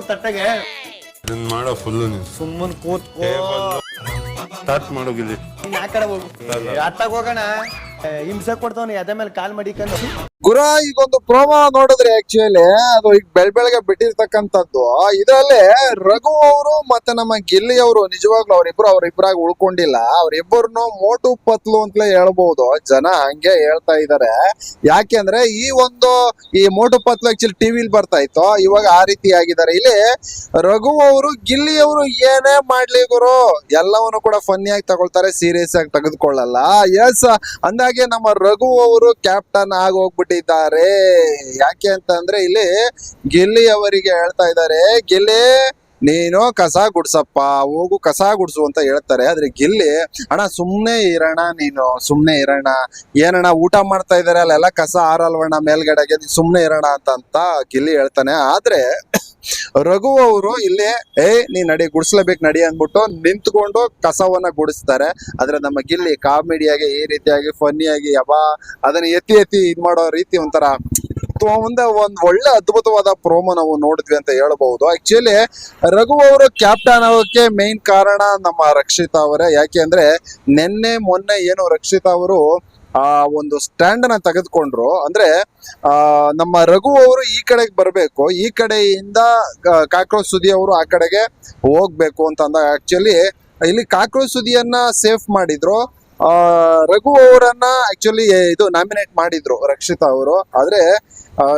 ತಟ್ಟೆಗೆ. ಇದನ್ನ ಮಾಡೋ ಫುಲ್ ನೀನು. ಸುಮ್ಮನ್ ಕೂತ್ಕೋ. ಸ್ಟಾರ್ಟ್ ಮಾಡೋ ಗಿಲ್ಲಿ. ಆ ಕಡೆ ಹೋಗು. ಅತ್ತಾಗ ಹೋಗೋಣ. ಹಿಂಸೆ ಕೊಡ್ತಾವನಿ ಅದೇ ಮೇಲೆ ಕಾಲ್ ಮಡಿಕೊಂಡು. ಗುರ ಈಗೊಂದು ಪ್ರೋಮೋ ನೋಡಿದ್ರೆ ಆಕ್ಚುಲಿ ಅದು ಈಗ ಬೆಳ್ ಬೆಳಗ್ಗೆ ಬಿಟ್ಟಿರ್ತಕ್ಕಂಥದ್ದು. ಇದರಲ್ಲಿ ರಘು ಅವರು ಮತ್ತೆ ನಮ್ಮ ಗಿಲ್ಲಿ ಅವರು, ನಿಜವಾಗ್ಲೂ ಅವ್ರಿಬ್ರು ಅವ್ರಿಬ್ರಾಗ ಉಳ್ಕೊಂಡಿಲ್ಲ. ಅವ್ರಿಬ್ಬರನ್ನು ಮೋಟು ಪತ್ಲು ಅಂತಲೇ ಹೇಳ್ಬಹುದು ಜನ ಹಂಗೆ ಹೇಳ್ತಾ ಇದಾರೆ. ಯಾಕೆಂದ್ರೆ ಈ ಒಂದು ಈ ಮೋಟು ಪತ್ಲು ಆಕ್ಚುಲಿ ಟಿವಿಲಿ ಬರ್ತಾ ಇತ್ತು. ಇವಾಗ ಆ ರೀತಿ ಆಗಿದ್ದಾರೆ. ಇಲ್ಲಿ ರಘು ಅವರು, ಗಿಲ್ಲಿ ಅವರು ಏನೇ ಮಾಡ್ಲಿ ಗುರು. ಎಲ್ಲವನ್ನು ಕೂಡ ಫನ್ನಿ ಆಗಿ ತಗೊಳ್ತಾರೆ ಸೀರಿಯಸ್ ಆಗಿ ತೆಗೆದುಕೊಳ್ಳಲ್ಲ. ಎಸ್ ಅಂದಾಗೆ ನಮ್ಮ ರಘು ಅವರು ಕ್ಯಾಪ್ಟನ್ ಆಗಿ ಹೋಗ್ಬಿಟ್ಟಿದ್ದಾರೆ ಯಾಕೆ ಅಂತ ಅಂದ್ರೆ ಇಲ್ಲಿ ಗಿಲ್ಲಿ ಅವರಿಗೆ ಹೇಳ್ತಾ ಇದ್ದಾರೆ, ಗಿಲ್ಲಿ, ನೀನು ಕಸ ಗುಡ್ಸಪ್ಪ, ಹೋಗು ಕಸ ಗುಡ್ಸು ಅಂತ ಹೇಳ್ತಾರೆ. ಆದ್ರೆ ಗಿಲ್ಲಿ, ಅಣ್ಣ, ಸುಮ್ನೆ ಇರೋಣ ನೀನು, ಸುಮ್ನೆ ಇರೋಣ ಏನಣ್ಣ ಊಟ ಮಾಡ್ತಾ ಇದಾರೆ? ಅಲ್ಲೆಲ್ಲ ಕಸ ಆರಲ್ವಣ್ಣ ಮೇಲ್ಗಡೆಗೆ ನೀನ್ ಸುಮ್ನೆ ಇರೋಣ ಅಂತ ಗಿಲ್ಲಿ ಹೇಳ್ತಾನೆ. ಆದ್ರೆ ರಘು ಅವರು ಇಲ್ಲಿ, ಏ, ನೀ ನಡಿ, ಗುಡಿಸ್ಲೇಬೇಕು, ನಡಿ ಅಂದ್ಬಿಟ್ಟು ನಿಂತ್ಕೊಂಡು ಕಸವನ್ನ ಗುಡಿಸ್ತಾರೆ. ಆದ್ರೆ ನಮ್ಮ ಗಿಲ್ಲಿ ಕಾಮಿಡಿಯಾಗಿ, ಈ ರೀತಿಯಾಗಿ, ಫನ್ನಿಯಾಗಿ ಯಾವ ಅದನ್ನ ಎತ್ತಿ ಎತ್ತಿ ಇದ್ ಮಾಡೋ ರೀತಿ ಒಂಥರ ಮುಂದೆ ಒಂದ್ ಒಳ್ಳೆ ಅದ್ಭುತವಾದ ಪ್ರೋಮೋ ನಾವು ನೋಡಿದ್ವಿ ಅಂತ ಹೇಳಬಹುದು. ಆಕ್ಚುಲಿ ರಘು ಅವರು ಕ್ಯಾಪ್ಟನ್ ಆಗೋಕೆ ಮೇನ್ ಕಾರಣ ನಮ್ಮ ರಕ್ಷಿತಾ ಅವರೇ. ಯಾಕೆ ಅಂದ್ರೆ, ನಿನ್ನೆ, ಮೊನ್ನೆ ಏನು ರಕ್ಷಿತಾ ಅವರು ಆ ಒಂದು ಸ್ಟ್ಯಾಂಡ್ ಅನ್ನ ತೆಗೆದುಕೊಂಡ್ರು. ಅಂದ್ರೆ, ಆ, ನಮ್ಮ ರಘು ಅವರು ಈ ಕಡೆಗೆ ಬರಬೇಕು, ಈ ಕಡೆಯಿಂದ ಕಾಕ್ರೋಚ್ ಸುದಿ ಅವರು ಆ ಕಡೆಗೆ ಹೋಗ್ಬೇಕು ಅಂತ ಅಂದಾಗ ಆಕ್ಚುಲಿ ಇಲ್ಲಿ ಕಾಕ್ರೋಚ್ ಸುದಿಯನ್ನ ಸೇಫ್ ಮಾಡಿದ್ರು. ಆ, ರಘು ಅವರನ್ನ ಆಕ್ಚುಲಿ ಇದು ನಾಮಿನೇಟ್ ಮಾಡಿದ್ರು ರಕ್ಷಿತಾ ಅವರು. ಆದ್ರೆ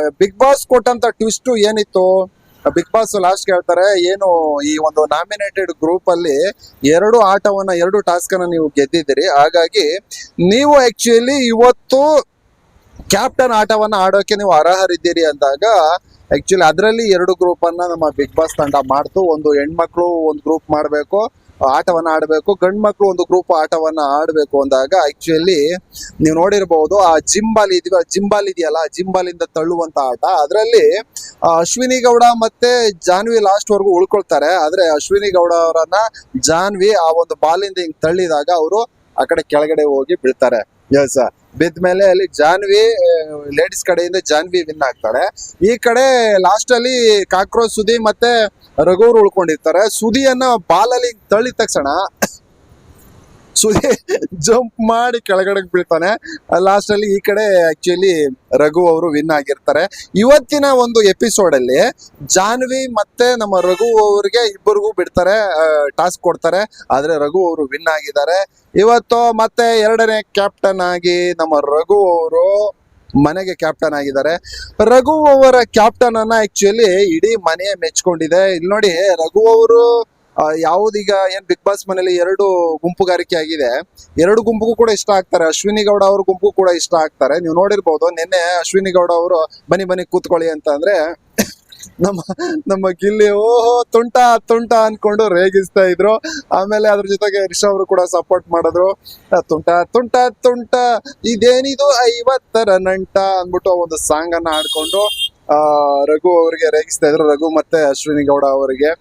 ಬಿಗ್ ಬಾಸ್ ಕೊಟ್ಟಂತ ಟ್ವಿಸ್ಟ್ ಏನಿತ್ತು? ಬಿಗ್ ಬಾಸ್ ಲಾಸ್ಟ್ ಹೇಳ್ತಾರೆ ಏನು ಈ ಒಂದು ನಾಮಿನೇಟೆಡ್ ಗ್ರೂಪ್ ಅಲ್ಲಿ ಎರಡು ಆಟವನ್ನ, ಎರಡು ಟಾಸ್ಕ್ ಅನ್ನ ನೀವು ಗೆದ್ದಿದ್ದೀರಿ. ಹಾಗಾಗಿ ನೀವು ಆಕ್ಚುಲಿ ಇವತ್ತು ಕ್ಯಾಪ್ಟನ್ ಆಟವನ್ನ ಆಡೋಕೆ ನೀವು ಅರ್ಹರಿದ್ದೀರಿ ಅಂದಾಗ ಆಕ್ಚುಲಿ ಅದರಲ್ಲಿ ಎರಡು ಗ್ರೂಪ್ ಅನ್ನ ನಮ್ಮ ಬಿಗ್ ಬಾಸ್ ತಂಡ ಮಾಡ್ತು. ಒಂದು ಹೆಣ್ಮಕ್ಳು, ಒಂದು ಗ್ರೂಪ್ ಮಾಡಬೇಕು. ಆಟವನ್ನ ಆಡಬೇಕು. ಗಂಡ್ ಮಕ್ಕಳು ಒಂದು ಗ್ರೂಪ್ ಆಟವನ್ನ ಆಡಬೇಕು ಅಂದಾಗ ಆಕ್ಚುಲಿ ನೀವು ನೋಡಿರಬಹುದು ಆ ಜಿಂಬಾಲ್ ಇದೀವ ಜಿಂಬಾಲ್ ಇದೆಯಲ್ಲ ಜಿಂಬಾಲ್ ಇಂದ ತಳ್ಳುವಂತ ಆಟ. ಅದರಲ್ಲಿ ಅಶ್ವಿನಿ ಗೌಡ ಮತ್ತೆ ಜಾನ್ವಿ ಲಾಸ್ಟ್ ವರ್ಗು ಉಳ್ಕೊಳ್ತಾರೆ. ಆದ್ರೆ ಅಶ್ವಿನಿ ಗೌಡ ಅವರನ್ನ ಜಾನ್ವಿ ಆ ಒಂದು ಬಾಲಿಂದ ಹಿಂಗ್ ತಳ್ಳಿದಾಗ ಅವರು ಆ ಕಡೆ ಕೆಳಗಡೆ ಹೋಗಿ ಬಿಡ್ತಾರೆ ಎಸ್ ಬಿದ್ದ ಮೇಲೆ ಅಲ್ಲಿ ಜಾನ್ವಿ ಲೇಡೀಸ್ ಕಡೆಯಿಂದ ಜಾನ್ವಿ ವಿನ್ ಆಗ್ತಾಳೆ ಈ ಕಡೆ ಲಾಸ್ಟ್ ಅಲ್ಲಿ ಕಾಕ್ರೋಚ್ ಸುದಿ ಮತ್ತೆ ರಘುವ್ರು ಉಳ್ಕೊಂಡಿರ್ತಾರೆ. ಸುದಿಯನ್ನ ಬಾಲಲ್ಲಿ ತಳ್ಳಿದ ತಕ್ಷಣ ಸುದಿ ಜಂಪ್ ಮಾಡಿ ಕೆಳಗಡೆ ಬೀಳ್ತಾನೆ. ಲಾಸ್ಟ್ ಅಲ್ಲಿ ಈ ಕಡೆ ಆಕ್ಚುಲಿ ರಘು ಅವರು ವಿನ್ ಆಗಿರ್ತಾರೆ. ಇವತ್ತಿನ ಒಂದು ಎಪಿಸೋಡ್ ಅಲ್ಲಿ ಜಾನ್ವಿ ಮತ್ತೆ ನಮ್ಮ ರಘು ಅವರಿಗೆ ಇಬ್ಬರಿಗೂ ಬಿಡ್ತಾರೆ ಟಾಸ್ಕ್ ಕೊಡ್ತಾರೆ. ಆದ್ರೆ ರಘು ಅವರು ವಿನ್ ಆಗಿದ್ದಾರೆ. ಇವತ್ತು ಮತ್ತೆ ಎರಡನೇ ಕ್ಯಾಪ್ಟನ್ ಆಗಿ ನಮ್ಮ ರಘು ಅವರು ಮನೆಗೆ ಕ್ಯಾಪ್ಟನ್ ಆಗಿದ್ದಾರೆ. ರಘು ಅವರ ಕ್ಯಾಪ್ಟನ್ ಅನ್ನ ಆಕ್ಚುಲಿ ಇಡೀ ಮನೆ ಮೆಚ್ಕೊಂಡಿದೆ. ಇಲ್ಲಿ ನೋಡಿ ರಘು ಅವರು ಯಾವ್ದೀಗ ಏನ್ ಬಿಗ್ ಬಾಸ್ ಮನೇಲಿ ಎರಡು ಗುಂಪುಗಾರಿಕೆ ಆಗಿದೆ. ಎರಡು ಗುಂಪುಗೂ ಕೂಡ ಇಷ್ಟ ಆಗ್ತಾರೆ. ಅಶ್ವಿನಿ ಗೌಡ ಅವ್ರ ಗುಂಪು ಕೂಡ ಇಷ್ಟ ಆಗ್ತಾರೆ. ನೀವು ನೋಡಿರ್ಬೋದು, ನಿನ್ನೆ ಅಶ್ವಿನಿ ಗೌಡ ಅವರು ಬನಿ ಬನಿ ಕೂತ್ಕೊಳ್ಳಿ ಅಂತ ಅಂದ್ರೆ ನಮ್ಮ ನಮ್ಮ ಗಿಲ್ಲಿ ಓಹೋ, ತುಂಟ ತುಂಟ ಅನ್ಕೊಂಡು ರೇಗಿಸ್ತಾ ಇದ್ರು. ಆಮೇಲೆ ಅದ್ರ ಜೊತೆಗೆ ರಿಷಾ ಅವರು ಕೂಡ ಸಪೋರ್ಟ್ ಮಾಡಿದ್ರು. ತುಂಟ ತುಂಟ ತುಂಟ, ಇದೇನಿದು ಐವತ್ತರ ನಂಟ ಅಂದ್ಬಿಟ್ಟು ಒಂದು ಸಾಂಗ್ ಅನ್ನ ಆಡ್ಕೊಂಡು ರಘು ಅವರಿಗೆ ರೇಗಿಸ್ತಾ ಇದ್ರು, ರಘು ಮತ್ತೆ ಅಶ್ವಿನಿ ಗೌಡ ಅವರಿಗೆ.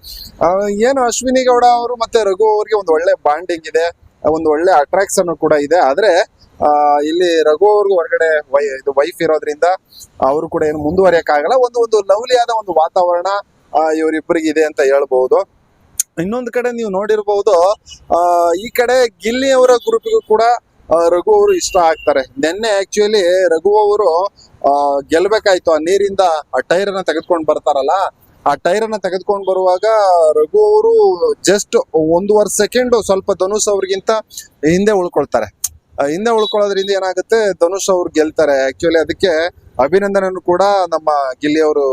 ಏನು ಅಶ್ವಿನಿ ಗೌಡ ಅವರು ಮತ್ತೆ ರಘು ಅವರಿಗೆ ಒಂದು ಒಳ್ಳೆ ಬಾಂಡಿಂಗ್ ಇದೆ, ಒಂದು ಒಳ್ಳೆ ಅಟ್ರಾಕ್ಷನ್ ಕೂಡ ಇದೆ. ಆದ್ರೆ ಇಲ್ಲಿ ರಘು ಅವ್ರಿಗೂ ಹೊರಗಡೆ ವೈ, ಇದು ವೈಫ್ ಇರೋದ್ರಿಂದ ಅವರು ಕೂಡ ಏನು ಮುಂದುವರಿಯಕ್ ಆಗಲ್ಲ. ಒಂದು ಒಂದು ಲವ್ಲಿ ಆದ ಒಂದು ವಾತಾವರಣ ಇವರಿಬ್ಬರಿಗೆ ಇದೆ ಅಂತ ಹೇಳ್ಬಹುದು ಇನ್ನೊಂದು ಕಡೆ ನೀವು ನೋಡಿರ್ಬಹುದು ಈ ಕಡೆ ಗಿಲ್ಲಿ ಅವರ ಗ್ರೂಪ್ಗೂ ಕೂಡ ರಘು ಅವರು ಇಷ್ಟ ಆಗ್ತಾರೆ. ನಿನ್ನೆ ಆಕ್ಚುಲಿ ರಘು ಅವರು, ಆ, ಗೆಲ್ಬೇಕಾಯ್ತು. ಆ ನೀರಿಂದ ಆ ಟೈರ್ ಅನ್ನ ತೆಗೆದುಕೊಂಡು ಬರ್ತಾರಲ್ಲ, ಆ ಟೈರ್ ಅನ್ನ ತೆಗೆದುಕೊಂಡು ಬರುವಾಗ ರಘು ಅವರು ಜಸ್ಟ್ ಒಂದೂವರೆ ಸೆಕೆಂಡ್ ಸ್ವಲ್ಪ ಧನುಷ್ ಅವ್ರಿಗಿಂತ ಹಿಂದೆ ಉಳ್ಕೊಳ್ತಾರೆ. ಹಿಂದೆ ಉಳ್ಕೊಳ್ಳೋದ್ರಿಂದ ಏನಾಗುತ್ತೆ? ಧನುಷ್ ಅವ್ರು ಗೆಲ್ತಾರೆ. ಆಕ್ಚುಲಿ ಅದಕ್ಕೆ ಅಭಿನಂದನನ್ನು ಕೂಡ ನಮ್ಮ ಗಿಲ್ಲಿ ಅವರು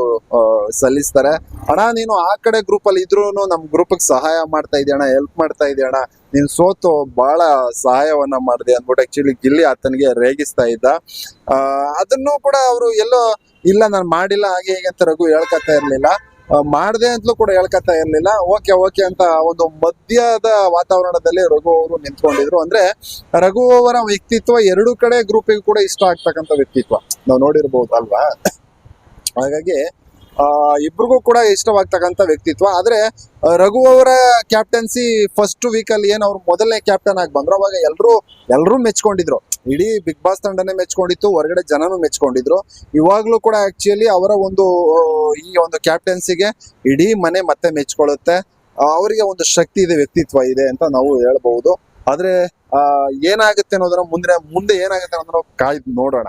ಸಲ್ಲಿಸ್ತಾರೆ. ಅಣ್ಣ, ನೀನು ಆ ಕಡೆ ಗ್ರೂಪ್ ಅಲ್ಲಿ ಇದ್ರು ನಮ್ ಗ್ರೂಪ್ ಸಹಾಯ ಮಾಡ್ತಾ ಇದೆಯಣ್ಣ ಹೆಲ್ಪ್ ಮಾಡ್ತಾ ಇದೆಯಣ್ಣ ನೀನ್ ಸೋತು ಬಹಳ ಸಹಾಯವನ್ನ ಮಾಡಿದೆ ಅಂದ್ಬಿಟ್ಟು ಆಕ್ಚುಲಿ ಗಿಲ್ಲಿ ಆತನಿಗೆ ರೇಗಿಸ್ತಾ ಇದ್ದ. ಅದನ್ನು ಕೂಡ ಅವರು ಎಲ್ಲೋ, ಇಲ್ಲ, ನಾನು ಮಾಡಿಲ್ಲ, ಹಾಗೆ ಹೀಗೆ ಅಂತ ರಘು ಹೇಳ್ಕೊತಾ ಇರ್ಲಿಲ್ಲ. ಮಾಡ್ದೆ ಅಂತಲೂ ಕೂಡ ಹೇಳ್ಕತಾ ಇರ್ಲಿಲ್ಲ. ಓಕೆ ಓಕೆ ಅಂತ ಒಂದು ಮಧ್ಯದ ವಾತಾವರಣದಲ್ಲಿ ರಘು ಅವರು ನಿಂತ್ಕೊಂಡಿದ್ರು. ಅಂದ್ರೆ ರಘು ಅವರ ವ್ಯಕ್ತಿತ್ವ ಎರಡು ಕಡೆ ಗ್ರೂಪಿಗೂ ಕೂಡ ಇಷ್ಟ ಆಗ್ತಕ್ಕಂಥ ವ್ಯಕ್ತಿತ್ವ. ನಾವು ನೋಡಿರ್ಬೋದು ಅಲ್ವಾ ಹಾಗಾಗಿ, ಆ, ಇಬ್ರಿಗೂ ಕೂಡ ಇಷ್ಟವಾಗ್ತಕ್ಕಂಥ ವ್ಯಕ್ತಿತ್ವ. ಆದ್ರೆ, ರಘು ಅವರ ಕ್ಯಾಪ್ಟನ್ಸಿ ಫಸ್ಟ್ ವೀಕ್ ಅಲ್ಲಿ ಏನ್ ಅವ್ರು ಮೊದಲನೇ ಕ್ಯಾಪ್ಟನ್ ಆಗಿ ಬಂದ್ರು, ಅವಾಗ ಎಲ್ರು ಎಲ್ರು ಮೆಚ್ಕೊಂಡಿದ್ರು. ಇಡೀ ಬಿಗ್ ಬಾಸ್ ತಂಡನೇ ಮೆಚ್ಕೊಂಡಿತ್ತು, ಹೊರಗಡೆ ಜನನು ಮೆಚ್ಕೊಂಡಿದ್ರು. ಇವಾಗ್ಲೂ ಕೂಡ ಆಕ್ಚುಲಿ ಅವರ ಒಂದು ಈ ಒಂದು ಕ್ಯಾಪ್ಟನ್ಸಿಗೆ ಇಡೀ ಮನೆ ಮತ್ತೆ ಮೆಚ್ಕೊಳ್ಳುತ್ತೆ. ಅವರಿಗೆ ಒಂದು ಶಕ್ತಿ ಇದೆ, ವ್ಯಕ್ತಿತ್ವ ಇದೆ ಅಂತ ನಾವು ಹೇಳ್ಬಹುದು. ಆದ್ರೆ ಏನಾಗುತ್ತೆ ಅನ್ನೋದನ್ನ ಮುಂದೆ ಮುಂದೆ ಏನಾಗುತ್ತೆ ಅನ್ನೋದನ್ನ ಕಾಯ್ದು ನೋಡೋಣ.